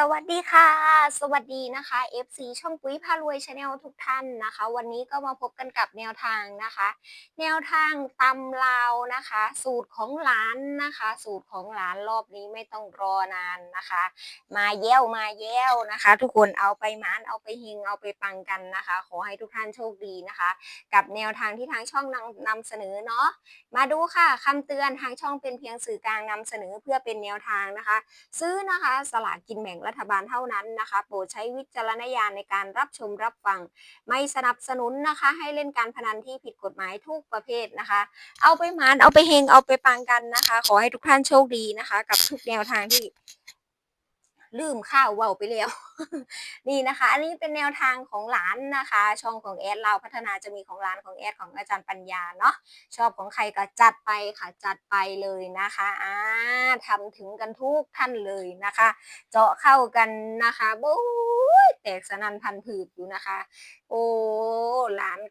สวัสดีค่ะ สวัสดีนะคะ FC ช่องปุ๋ยพารวยชาแนลทุกท่านนะคะ วันนี้ก็มาพบกันกับแนวทางนะคะ แนวทางตำลาวนะคะ สูตรของหลานนะคะ สูตรของหลานรอบนี้ไม่ต้องรอนานนะคะ มาแย้วมาแย้วนะคะ ทุกคนเอาไปหมานเอาไปหิงเอาไปปังกันนะคะ ขอให้ทุกท่านโชคดีนะคะ กับแนวทางที่ทางช่องนำนำเสนอเนาะมาดูค่ะคำเตือนทางช่องเป็นเพียงสื่อกลางนำเสนอเพื่อเป็นแนวทางนะคะ ซื้อนะคะสลากกินแบ่งรัฐบาลเท่านั้นนะคะโปรดใช้วิจารณญาณในการรับชมรับฟัง ไม่สนับสนุนนะคะ ให้เล่นการพนันที่ผิดกฎหมายทุกประเภทนะคะ เอาไปมานเอาไปเฮงเอาไปปังกันนะคะ ขอให้ทุกท่านโชคดีนะคะ กับทุกแนวทางที่ ลืมข้าวเว้าไปแล้ว นี่นะคะ อันนี้เป็นแนวทางของหลานนะคะ ช่องของแอดเราพัฒนาจะมีของหลานของแอดของอาจารย์ปัญญาเนาะชอบของใครก็จัดไปค่ะจัดไปเลยนะคะอ่าทำถึงกันทุกท่านเลยนะคะ เจาะเข้ากันนะคะบู๊ยแตกสนันพันผืดอยู่นะคะ โอ้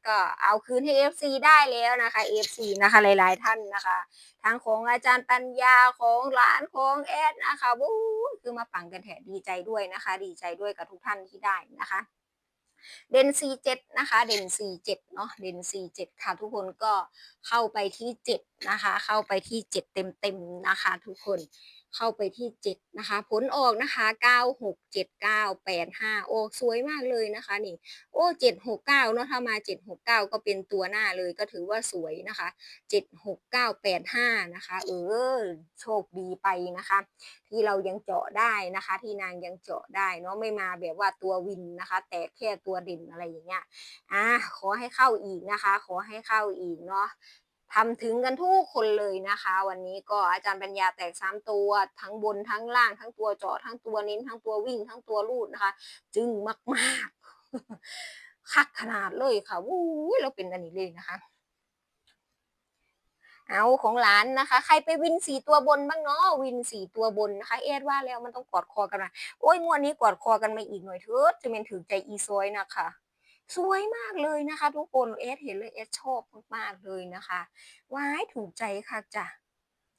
ก็เอาคืนให้ FC ได้แล้วนะคะ FC นะคะหลาย ๆ ท่านนะคะ ทั้งของอาจารย์ปัญญาของหลานของแอดนะคะบู๊คือมาปังกันแถดีใจด้วยนะคะ ดีใจด้วยกับทุกท่านที่ได้นะคะเด่น47 นะคะ เด่น47เนาะ เด่น47 ค่ะ ทุกคนก็เข้าไปที่ 7 นะคะ เข้าไปที่ 7 เต็มๆนะคะ ทุกคน เข้าไปที่ 7 นะคะ ผลออกนะคะ 9 6 7 9 8 5 โอ้สวยมากเลยนะคะ นี่ โอ้7 6 9เนาะถ้ามา 7 6 9 ก็เป็นตัวหน้าเลยก็ถือว่าสวยนะคะ 7 6 9 8 5 นะคะ เออ โชคดีไปนะคะ ที่เรายังเจาะได้นะคะ ที่นางยังเจาะได้เนาะไม่มาแบบว่าตัววินนะคะ แต่แค่ตัวเด่นอะไรอย่างเงี้ยอะขอให้เข้าอีกนะคะ ขอให้เข้าอีกเนาะ ทำถึงกันทุกคนเลยนะคะ วันนี้ก็อาจารย์ปัญญาแตกสามตัว ทั้งบนทั้งล่างทั้งตัวเจาะทั้งตัวเน้นทั้งตัววิ่งทั้งตัวลูดนะคะ จึงมากๆคักขนาดเลยค่ะวู้ยเราเป็นอันนี้เลยนะคะ เอาของหลานนะคะ ใครไปวินสี่ตัวบนบ้างเนาะวินสี่ตัวบนนะคะเอ็ดว่าแล้วมันต้องกอดคอกันมาโอ้ยงวดนี้กอดคอกันมาอีกหน่อยเถิดจะเป็นถือใจอีซอยนะคะ สวยมากเลยนะคะทุกคนเอสเห็นเลยเอสชอบมากๆเลยนะคะว้ายถูกใจค่ะจ้ะ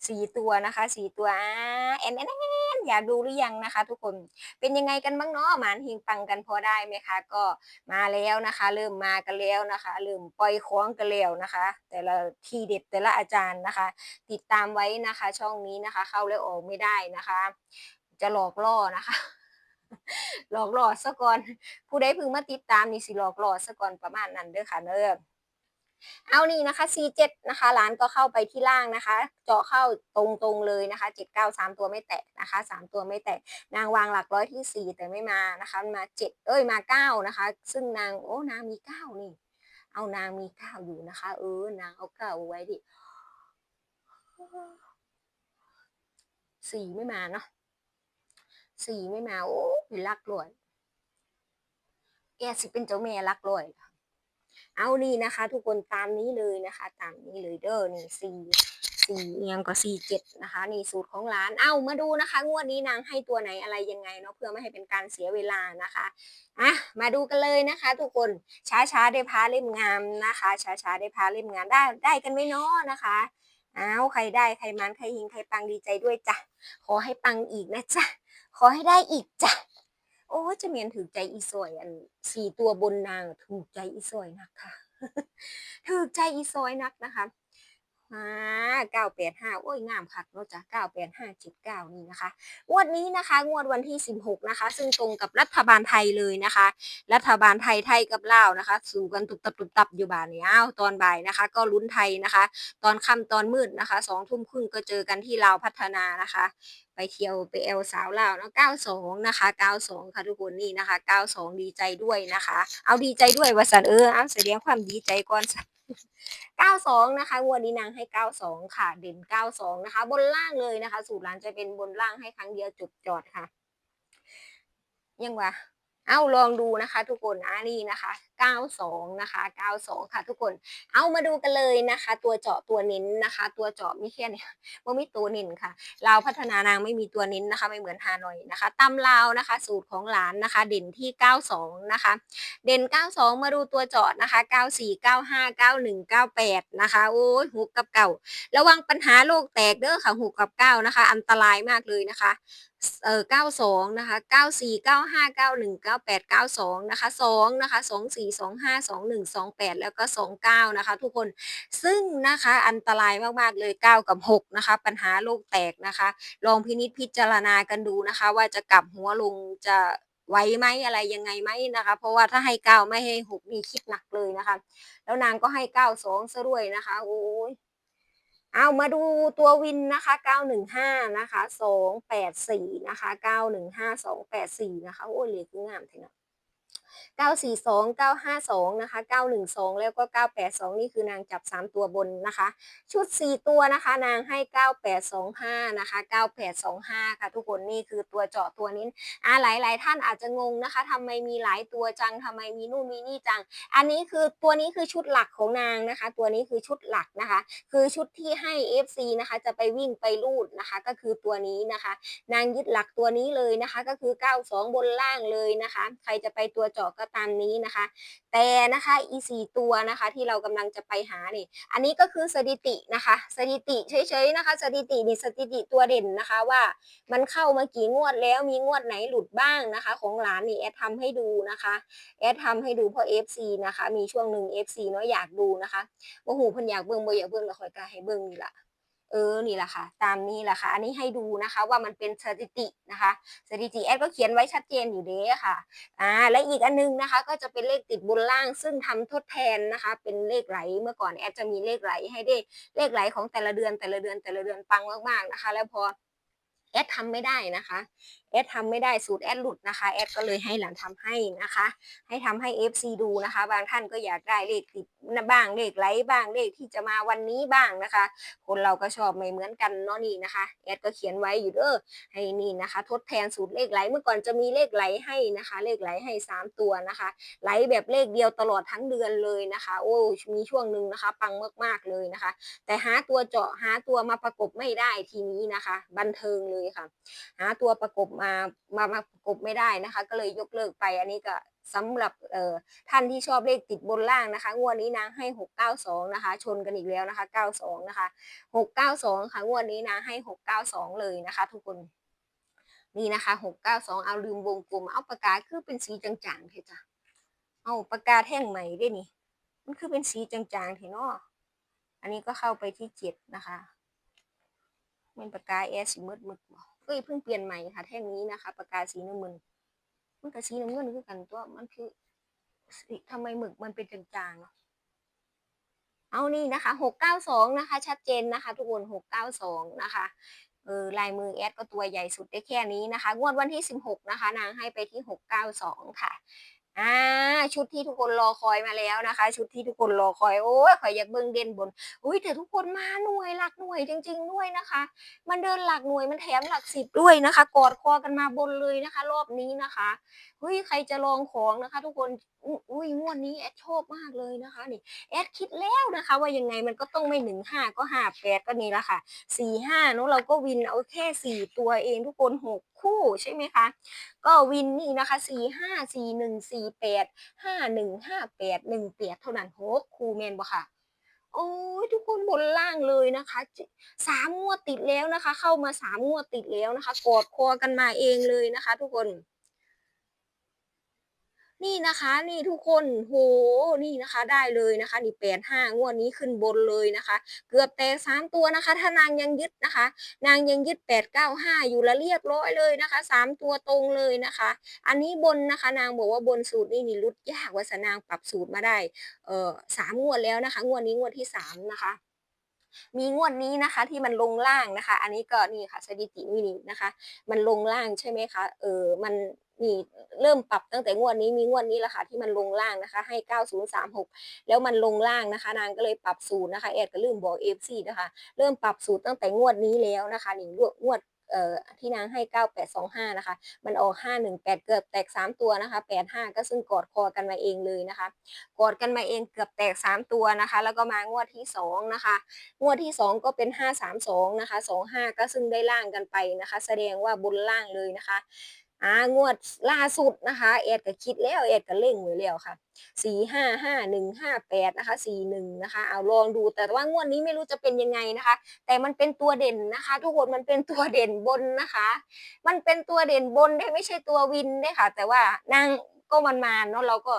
สี่ตัวนะคะสี่ตัวอ่าแอนแอนแอนอยากดูหรือยังนะคะ ทุกคนเป็นยังไงกันบ้างเนาะหมานหิงปังกันพอได้ไหมคะ ก็มาแล้วนะคะ เริ่มมากันแล้วนะคะเริ่มปล่อยของกันแล้วนะคะ แต่ละทีเด็ดแต่ละอาจารย์นะคะ ติดตามไว้นะคะ ช่องนี้นะคะ เข้าแล้วออกไม่ได้นะคะ จะหลอกล่อนะคะ หลอกหล่อซะก่อน ผู้ใดพิ่งมาติดตามนี่สิหลอกหล่อซะก่อนประมาณนั้นเด้อค่ะเด้อเอานี่นะคะ C7 นะคะร้านก็เข้าไปที่ล่างนะคะ เจาะเข้าตรงๆเลยนะคะ7 9 3 ตัวไม่แตะนะคะ 3 ตัวไม่แตะนางวางหลักร้อยที่ 4 แต่ไม่มานะคะมา 7 เอ้ยมา 9 นะคะ ซึ่งนางโอ้นางมี 9 นี่ เอานางมี 9 อยู่นะคะ เออนางเอา9ไว้ดิสี่ไม่มาเนาะ สี่ไม่มาโอ้ยรักรวยแกสิเป็นเจ้าแม่รักรวยเอานี่นะคะ ทุกคนตามนี้เลยนะคะ ตามนี้เลยเด้อนี่สี่สี่เอียงก็สี่เจ็ดนะคะ นี่สูตรของร้าน เอามาดูนะคะ งวดนี้นางให้ตัวไหนอะไรยังไงเนาะเพื่อไม่ให้เป็นการเสียเวลานะคะอะมาดูกันเลยนะคะ ทุกคนช้าช้าได้พาเล่มงามนะคะ ช้าช้าได้พาเล่มงามได้ได้กันไหมเนาะนะคะเอาใครได้ใครมันใครหิงใครปังดีใจด้วยจ้ะขอให้ปังอีกนะจ๊ะ ขอให้ได้อีกจ้ะ โอ้จะเมียนถือใจอีสวยอันสี่ตัวบนนางถูกใจอีสวยนักค่ะถูกใจอีสวยนักนะคะ อ่าเก้าแปดห้าโอ้ยงามคักเนาะจ้ะเก้าแปดห้าจ็ดเก้านี่นะคะ งวดนี้นะคะ งวดวันที่สิบหกนะคะ ซึ่งตรงกับรัฐบาลไทยเลยนะคะ รัฐบาลไทยไทยกับลาวนะคะ สู่กันตุบตับตุบตับอยู่บ่ายนี้อ้าวตอนบ่ายนะคะ ก็ลุ้นไทยนะคะ ตอนค่ำตอนมืดนะคะสองทุ่มครึ่งก็เจอกันที่ลาวพัฒนานะคะ ไปเที่ยวไปแอลสาวลาวเนาะ92นะคะ92ค่ะทุกคนนี่นะคะ92ดีใจด้วยนะคะ เอาดีใจด้วยว่าสันเออเอาแสดงความดีใจก่อน 92 นะคะวัวดีนางให้ 92 ค่ะ เด่น 92 นะคะ บนล่างเลยนะคะ สูตรร้านจะเป็นบนล่างให้ครั้งเดียวจบจอดค่ะ ยังวะเอาลองดูนะคะ ทุกคนอ่านี่นะคะ92 นะคะ 92 ค่ะทุกคน เอามาดูกันเลยนะคะ ตัวเจาะตัวเน้นนะคะ ตัวเจาะมีแค่เนี่ยว่ามีตัวเน้นค่ะลาวพัฒนานางไม่มีตัวเน้นนะคะ ไม่เหมือนฮานอยนะคะตำลาวนะคะ สูตรของหลานนะคะ เด่นที่ 92 นะคะ เด่น 92 มาดูตัวเจาะนะคะ 94 95 91 98 นะคะ โอ้ยหุกกับเก่า ระวังปัญหาโรคแตกเด้อค่ะหุกกับเก้านะคะ อันตรายมากเลยนะคะเออ92 นะคะ 94 95 91 98 92 นะคะ 2 นะคะ 24 25 21 28 แล้วก็ 29 นะคะ ทุกคนซึ่งนะคะอันตรายมากๆเลย 9 กับ 6 นะคะ ปัญหาโรคแตกนะคะ ลองพินิจพิจารณากันดูนะคะ ว่าจะกลับหัวลงจะไหวไหมอะไรยังไงไหมนะคะ เพราะว่าถ้าให้เก้าไม่ให้หกนี่คิดหนักเลยนะคะ แล้วนางก็ให้เก้าสองซะด้วยนะคะ โอ้ยเอามาดูตัววินนะคะ 915 นะคะ 284 นะคะ 915 284 นะคะ โอ้ยเหล็กงามทีนาะ 942 952นะคะ912 แล้วก็ 982 นี่คือนางจับ 3 ตัวบนนะคะ ชุด 4 ตัวนะคะ นางให้ 9825 นะคะ 9825 ค่ะทุกคนนี่คือตัวเจาะตัวนี้อ่าหลาย ๆ ท่านอาจจะงงนะคะทำไมมีหลายตัวจังทำไมมีนู่นมีนี่จัง อันนี้คือตัวนี้คือชุดหลักของนางนะคะ ตัวนี้คือชุดหลักนะคะ คือชุดที่ให้ FC นะคะจะไปวิ่งไปลูดนะคะ ก็คือตัวนี้นะคะ นางยึดหลักตัวนี้เลยนะคะ ก็คือ 92 บนล่างเลยนะคะ ใครจะไปตัวเจาะก็ตามนี้นะคะ แต่นะคะอีสี่ตัวนะคะที่เรากำลังจะไปหานี่อันนี้ก็คือสถิตินะคะ สถิติเฉยๆนะคะ สถิตินี่สถิติตัวเด่นนะคะว่ามันเข้ามากี่งวดแล้วมีงวดไหนหลุดบ้างนะคะ ของหลานนี่แอดทำให้ดูนะคะแอดทำให้ดูเพราะ FC นะคะ มีช่วงหนึ่ง FC เนาะอยากดูนะคะว่าหูเพิ่นอยากเบิ่งบ่อยากเบิ่งล้วคอยกาให้เบิ่งนี่ละ เออนี่แหละค่ะ ตามนี้แหละค่ะ อันนี้ให้ดูนะคะว่ามันเป็นสถิตินะคะสถิติแอดก็เขียนไว้ชัดเจนอยู่เด้ค่ะอ่าและอีกอันนึงนะคะ ก็จะเป็นเลขติดบนล่างซึ่งทำทดแทนนะคะ เป็นเลขไหลเมื่อก่อนแอดจะมีเลขไหลให้ได้เลขไหลของแต่ละเดือนแต่ละเดือนแต่ละเดือนปังมากๆนะคะ แล้วพอ แอดทำไม่ได้นะคะ แอดทำไม่ได้สูตรแอดหลุดนะคะ แอดก็เลยให้หลานทำให้นะคะ ให้ทำให้ FC ดูนะคะ บางท่านก็อยากได้เลขติดบ้างเลขไหลบ้างเลขที่จะมาวันนี้บ้างนะคะ คนเราก็ชอบไม่เหมือนกันเนาะนี่นะคะ แอดก็เขียนไว้อยู่เด้อให้นี่นะคะ ทดแทนสูตรเลขไหลเมื่อก่อนจะมีเลขไหลให้นะคะ เลขไหลให้ 3 ตัวนะคะไหลแบบเลขเดียวตลอดทั้งเดือนเลยนะคะ โอ้มีช่วงหนึ่งนะคะ ปังมากๆเลยนะคะ แต่หาตัวเจาะหาตัวมาประกบไม่ได้ทีนี้นะคะ บันเทิงเลยค่ะ หาตัวประกบมามามาประกบไม่ได้นะคะ ก็เลยยกเลิกไปอันนี้ก็สำหรับเอ่อท่านที่ชอบเลขติดบนล่างนะคะ งวดนี้นางให้ 692 นะคะ ชนกันอีกแล้วนะคะ 92 นะคะ 692 ค่ะ งวดนี้นางให้ 692 เลยนะคะ ทุกคน นี่นะคะ 692 เอาลืมวงกลม เอาปากกาคือเป็นสีจางๆเถอะจ้ะ เอาปากกาแท่งใหม่ด้วยนี่ มันคือเป็นสีจางๆเถอะเนาะอันนี้ก็เข้าไปที่เจ็ดนะคะ เป็นปากกาแอสสีมืดมืดบ่เอ้ยเพิ่งเปลี่ยนใหม่ค่ะ แท่งนี้นะคะปากกาสีน้ำเงินมันกับสีน้ำเงินคือกันตัวมันคือทำไมหมึกมันเป็นจางๆเนาะเอานี่นะคะหกเก้าสองนะคะ ชัดเจนนะคะ ทุกคนหกเก้าสองนะคะเออลายมือแอดก็ตัวใหญ่สุดได้แค่นี้นะคะ งวดวันที่สิบหกนะคะ นางให้ไปที่หกเก้าสองค่ะ อ่าชุดที่ทุกคนรอคอยมาแล้วนะคะ ชุดที่ทุกคนรอคอยโอ้ยขอยอยากเบิ้งเด่นบนอุ้ยแต่ทุกคนมาหน่วยหลักหน่วยจริง ๆ ด้วยนะคะ มันเดินหลักหน่วยมันแถมหลักสิบด้วยนะคะ กอดคอกันมาบนเลยนะคะ รอบนี้นะคะเฮ้ยใครจะลองของนะคะ ทุกคน อุ้ยงวดนี้แอดชอบมากเลยนะคะนี่แอดคิดแล้วนะคะ ว่ายังไงมันก็ต้องไม่หนึ่งห้าก็ห้าแปดก็นี่ละค่ะสี่ห้าเนาะเราก็วินเอาแค่สี่ตัวเองทุกคนหกคู่ใช่ไหมคะ ก็วินนี่นะคะสี่ห้าสี่หนึ่งสี่แปดห้าหนึ่งห้าแปดหนึ่งแปดเท่านั้นหกคู่แมนบ่ค่ะโอ้ยทุกคนบนล่างเลยนะคะสามงวดติดแล้วนะคะ เข้ามาสามงวดติดแล้วนะคะ กอดคอกันมาเองเลยนะคะ ทุกคน นี่นะคะนี่ทุกคนโหนี่นะคะได้เลยนะคะ นี่แปดห้างวดนี้ขึ้นบนเลยนะคะ เกือบแตกสามตัวนะคะ ถ้านางยังยึดนะคะ นางยังยึดแปดเก้าห้าอยู่ล้วเรียบร้อยเลยนะคะสามตัวตรงเลยนะคะ อันนี้บนนะคะ นางบอกว่าบนสูตรนี่นี่รุดยากว่าสนางปรับสูตรมาได้เอ่อสามงวดแล้วนะคะ งวดนี้งวดที่สามนะคะ มีงวดนี้นะคะที่มันลงล่างนะคะ อันนี้ก็นี่ค่ะสถิติมินินะคะ มันลงล่างใช่ไหมคะเออมันนี่เริ่มปรับตั้งแต่งวดนี้มีงวดนี้แหละค่ะที่มันลงล่างนะคะ ให้ 9036 แล้วมันลงล่างนะคะ นางก็เลยปรับสูตรนะคะแอดก็ลืมบอก FC นะคะ เริ่มปรับสูตรตั้งแต่งวดนี้แล้วนะคะนี่งวด ที่นางให้เก้าแปดสองห้านะคะ มันออกห้าหนึ่งแปดเกือบแตกสามตัวนะคะแปดห้าก็ซึ่งกอดคอกันมาเองเลยนะคะ กอดกันมาเองเกือบแตกสามตัวนะคะ แล้วก็มางวดที่สองนะคะ งวดที่สองก็เป็นห้าสามสองนะคะสองห้าก็ซึ่งได้ล่างกันไปนะคะ แสดงว่าบนล่างเลยนะคะ อ่างวดล่าสุดนะคะเอดก็คิดแล้วเอดก็เล่งไว้แล้วค่ะสี่ห้าห้าหนึ่งห้าแปดนะคะสี่หนึ่งนะคะเอาลองดูแต่ว่างวดนี้ไม่รู้จะเป็นยังไงนะคะ แต่มันเป็นตัวเด่นนะคะ ทุกคนมันเป็นตัวเด่นบนนะคะ มันเป็นตัวเด่นบนได้ไม่ใช่ตัววินได้ค่ะ แต่ว่านางก็มันมาเนาะเราก็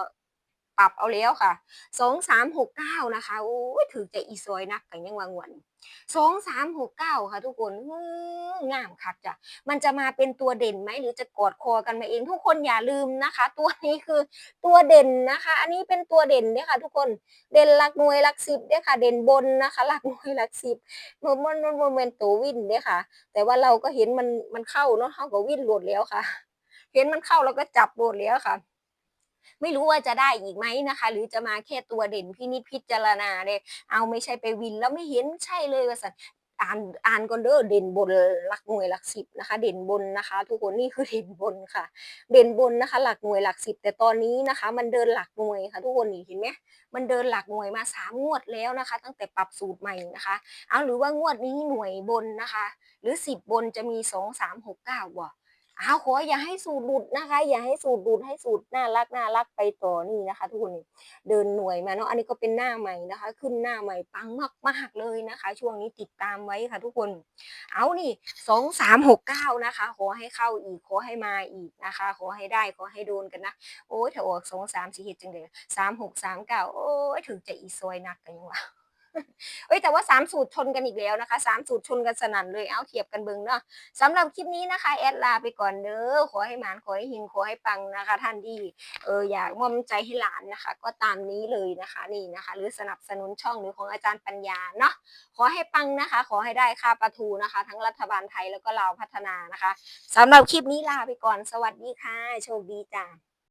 ปรับเอาแล้วค่ะสองสามหกเก้านะคะโอ้ยถือใจอีซอยนักกันยังวางวน สองสามหกเก้าค่ะทุกคนงามคักจ้ะมันจะมาเป็นตัวเด่นไหมหรือจะกอดคอกันมาเอง ทุกคนอย่าลืมนะคะ ตัวนี้คือตัวเด่นนะคะ อันนี้เป็นตัวเด่นเนี่ยค่ะ ทุกคนเด่นหลักหน่วยหลักสิบเนี่ยค่ะ เด่นบนนะคะ หลักหน่วยหลักสิบมันมันมันมันเป็นตัววินเนี่ยค่ะ แต่ว่าเราก็เห็นมันมันเข้าเนาะเข้ากับวิ่นหลดแล้วค่ะ เห็นมันเข้าเราก็จับโหลดแล้วค่ะ ไม่รู้ว่าจะได้อีกไหมนะคะ หรือจะมาแค่ตัวเด่นพี่นิดพิจารณาเลย เอาไม่ใช่ไปวินแล้วไม่เห็นใช่เลยว่าสันอ่านอ่านก่อนเด้อเด่นบนหลักหน่วยหลักสิบนะคะ เด่นบนนะคะ ทุกคนนี่คือเด่นบนค่ะ เด่นบนนะคะ หลักหน่วยหลักสิบแต่ตอนนี้นะคะ มันเดินหลักหน่วยค่ะ ทุกคนนี่เห็นไหมมันเดินหลักหน่วยมาสามงวดแล้วนะคะ ตั้งแต่ปรับสูตรใหม่นะคะ เอาหรือว่างวดนี้หน่วยบนนะคะ หรือสิบบนจะมีสองสามหกเก้าบ่ อ้าวขออย่าให้สูตรหลุดนะคะ อย่าให้สูตรหลุดให้สูตรน่ารักน่ารักไปต่อนี่นะคะ ทุกคนเดินหน่วยมาเนาะอันนี้ก็เป็นหน้าใหม่นะคะ ขึ้นหน้าใหม่ปังมากๆเลยนะคะ ช่วงนี้ติดตามไว้ค่ะ ทุกคน เอานี่สองสามหกเก้านะคะ ขอให้เข้าอีกขอให้มาอีกนะคะ ขอให้ได้ขอให้โดนกันนะโอ้ยถ้าออกสองสามสี่เฮ็ดจังเลยสามหกสามเก้าโอ้ยถึงจะอีซอยนักกันยังวะ เอ้ยแต่ว่าสามสูตรชนกันอีกแล้วนะคะสามสูตรชนกันสนั่นเลยเอาเทียบกันเบิ่งเนาะสำหรับคลิปนี้นะคะแอดลาไปก่อนเด้อขอให้หมานขอให้หิงขอให้ปังนะคะ ท่านที่เอออยากมอมใจให้หลานนะคะ ก็ตามนี้เลยนะคะนี่นะคะ หรือสนับสนุนช่องหรือของอาจารย์ปัญญาเนาะขอให้ปังนะคะ ขอให้ได้ค่าประทูนะคะ ทั้งรัฐบาลไทยแล้วก็ลาพัฒนานะคะสำหรับคลิปนี้ลาไปก่อนสวัสดีค่ะโชคดีจ้า